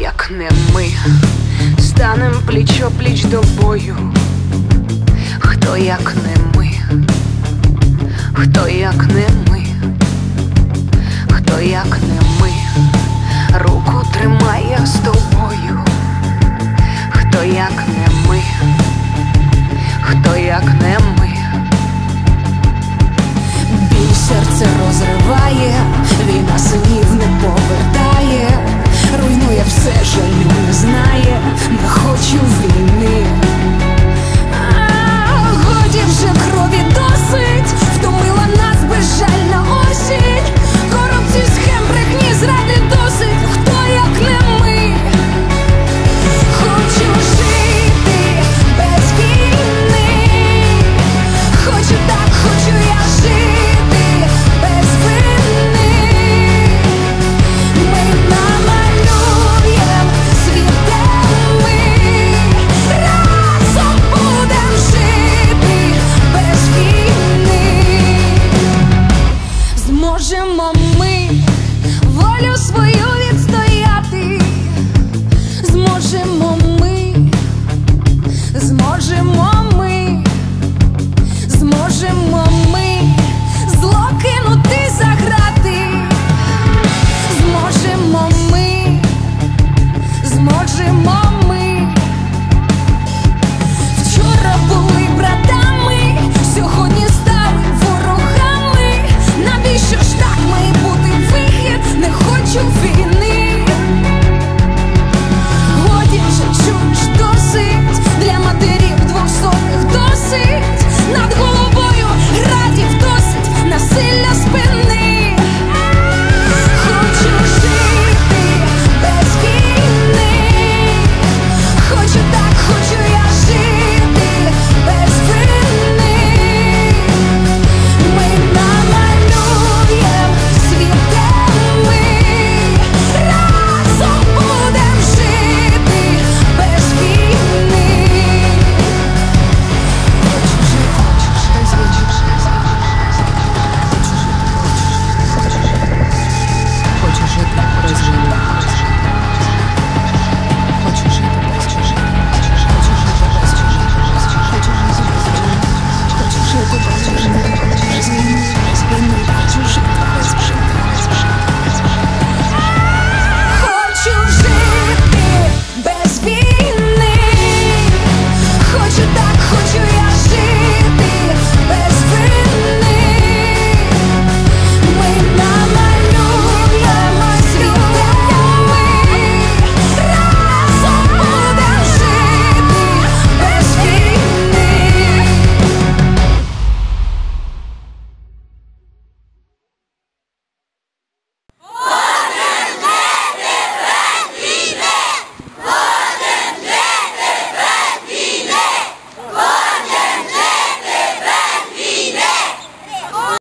як не ми, станем плічо пліч до бою, хто як не ми, хто як не зможемо ми, зможемо ми, зможемо ми зло кинути за грати, зможемо ми, зможемо ми.